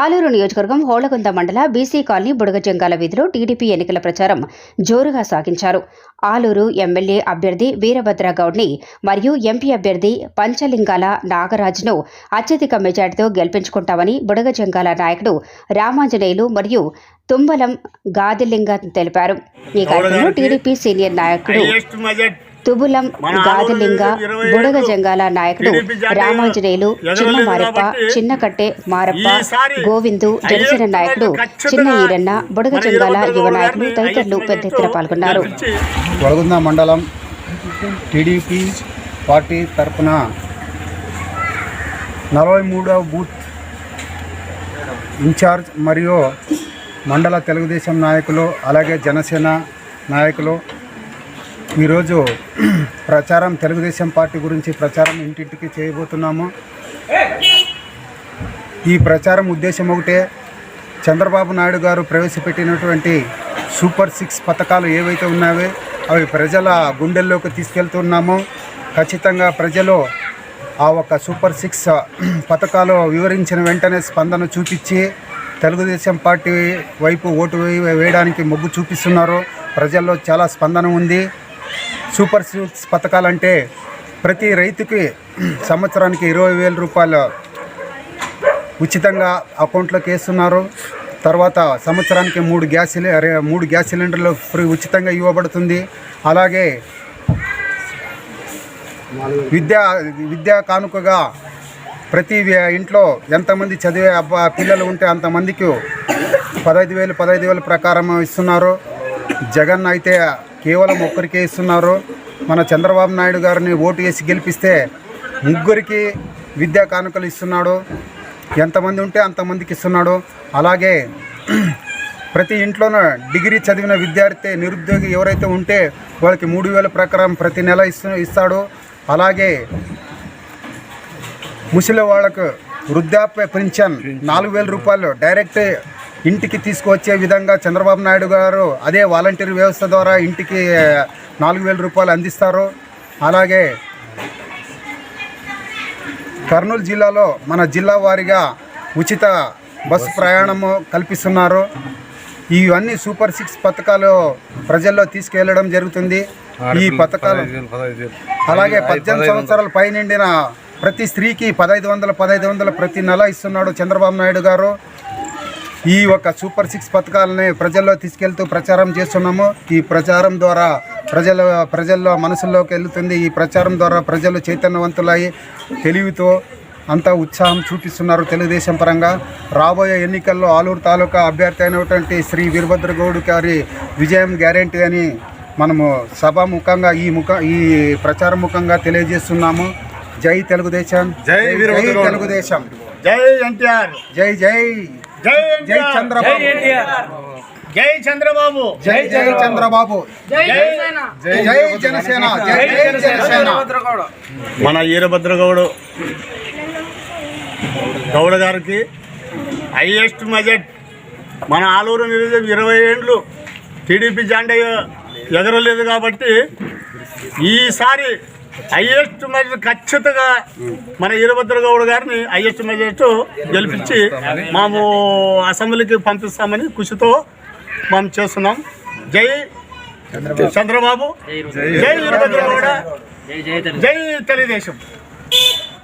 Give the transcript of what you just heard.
ఆలూరు నియోజకవర్గం హోళగుంద మండల BC colony బుడగజంగాల వీధిలో టీడీపీ ఎన్నికల ప్రచారం జోరుగా సాగించారు. ఆలూరు ఎమ్మెల్యే అభ్యర్థి వీరభద్ర గౌడ్ని మరియు ఎంపీ అభ్యర్థి పంచలింగాల నాగరాజ్ను అత్యధిక మెజార్టీతో గెలిపించుకుంటామని బుడగజంగాల నాయకుడు రామాంజనేయులు మరియు తుంబలం గాదిలింగ తెలిపారు. ఈ కార్యక్రమంలో టీడీపీ సీనియర్ నాయకుడు తుబులం గాదిలింగ బుడగ జంగాల నాయకుడు రామాంజనేయులు చిన్న మారెప్ప కాబట్టి చిన్నకట్టె మారప్ప గోవిందు జనసేన నాయకుడు చిన్న ఈరన్న బుడగ జంగాల యువ నాయకులు తదితరులు పెద్ద ఎత్తున పాల్గొన్నారు. వడగుంద మండలం టీడీపీ పార్టీ తరఫున నలభై మూడవ బూత్ ఇన్ఛార్జ్ మరియు మండల తెలుగుదేశం నాయకులు అలాగే జనసేన నాయకులు ఈరోజు ప్రచారం తెలుగుదేశం పార్టీ గురించి ప్రచారం ఇంటింటికి చేయబోతున్నాము. ఈ ప్రచారం ఉద్దేశం ఒకటే చంద్రబాబు నాయుడు గారు ప్రవేశపెట్టినటువంటి సూపర్ సిక్స్ పథకాలు ఏవైతే ఉన్నాయో అవి ప్రజల గుండెల్లోకి తీసుకెళ్తున్నామో. ఖచ్చితంగా ప్రజలు ఆ ఒక సూపర్ సిక్స్ పథకాలు వివరించిన వెంటనే స్పందన చూపించి తెలుగుదేశం పార్టీ వైపు ఓటు వేయడానికి మొగ్గు చూపిస్తున్నారు. ప్రజల్లో చాలా స్పందన ఉంది. సూపర్ సిక్స్ పథకాలంటే ప్రతి రైతుకి సంవత్సరానికి ఇరవై వేల రూపాయలు ఉచితంగా అకౌంట్లోకి వేస్తున్నారు తర్వాత సంవత్సరానికి మూడు గ్యాస్ సిలి- అరే, మూడు గ్యాస్ సిలిండర్లు ఫ్రీ ఉచితంగా ఇవ్వబడుతుంది. అలాగే విద్యా విద్యా కానుకగా ప్రతి ఇంట్లో ఎంతమంది చదివే అబ్బా పిల్లలు ఉంటే అంతమందికి పదహైదు వేలు పదహైదు వేలు ప్రకారం ఇస్తున్నారు. జగన్ అయితే కేవలం ఒక్కరికే ఇస్తున్నారు. మన చంద్రబాబు నాయుడు గారిని ఓటు వేసి గెలిపిస్తే ముగ్గురికి విద్యా కానుకలు ఇస్తున్నాడు. ఎంతమంది ఉంటే అంతమందికి ఇస్తున్నాడు. అలాగే ప్రతి ఇంట్లోనూ డిగ్రీ చదివిన విద్యార్థి నిరుద్యోగి ఎవరైతే ఉంటే వాళ్ళకి మూడు వేల ప్రకారం ప్రతి నెల ఇస్తు ఇస్తాడు. అలాగే ముసలి వాళ్ళకు వృద్ధాప్య పెన్షన్ నాలుగు వేల రూపాయలు డైరెక్ట్ ఇంటికి తీసుకువచ్చే విధంగా చంద్రబాబు నాయుడు గారు అదే వాలంటీర్ వ్యవస్థ ద్వారా ఇంటికి నాలుగు వేల రూపాయలు అందిస్తారు. అలాగే కర్నూలు జిల్లాలో మన జిల్లా వారీగా ఉచిత బస్సు ప్రయాణము కల్పిస్తున్నారు. ఇవన్నీ సూపర్ సిక్స్ పథకాలు ప్రజల్లో తీసుకెళ్ళడం జరుగుతుంది. ఈ పథకాలు అలాగే పద్దెనిమిది సంవత్సరాల పైనిండిన ప్రతి స్త్రీకి పదహైదు వందల పదహైదు వందల ప్రతి నెల ఇస్తున్నాడు చంద్రబాబు నాయుడు గారు. ఈ ఒక సూపర్ సిక్స్ పథకాలని ప్రజల్లో తీసుకెళ్తూ ప్రచారం చేస్తున్నాము. ఈ ప్రచారం ద్వారా ప్రజల ప్రజల్లో మనసుల్లోకి వెళ్తుంది. ఈ ప్రచారం ద్వారా ప్రజలు చైతన్యవంతులై తెలివితో అంతా ఉత్సాహం చూపిస్తున్నారు తెలుగుదేశం పరంగా. రాబోయే ఎన్నికల్లో ఆలూరు తాలూకా అభ్యర్థి అయినటువంటి శ్రీ వీరభద్రగౌడ్ గారి విజయం గ్యారెంటీ అని మనము సభాముఖంగా ఈ ముఖ ఈ ప్రచార ముఖంగా తెలియజేస్తున్నాము. జై తెలుగుదేశం. జై. తెలుగుదేశం. జై ఎన్టీఆర్. జై జై. జై చంద్రబాబు. జై చంద్రబాబు. జై జై చంద్రబాబు. జై జై జనసేన. జై జై జనసేన. మన వీరభద్రగౌడు గౌడ గారికి హైయెస్ట్ బడ్జెట్ మన ఆలూరు నియోజకవర్గం ఇరవై ఏండ్లు టీడీపీ జెండా ఎగరలేదు కాబట్టి ఈసారి హైయెస్ట్ మెజార్ ఖచ్చితంగా మన వీరభద్రగౌడ్ గారిని హైయెస్ట్ మెజార్టీ గెలిపించి మేము అసెంబ్లీకి పంపిస్తామని కృషితో మేము చేస్తున్నాం. జై చంద్రబాబు. జై వీరభద్రగౌడ జై తెలుగుదేశం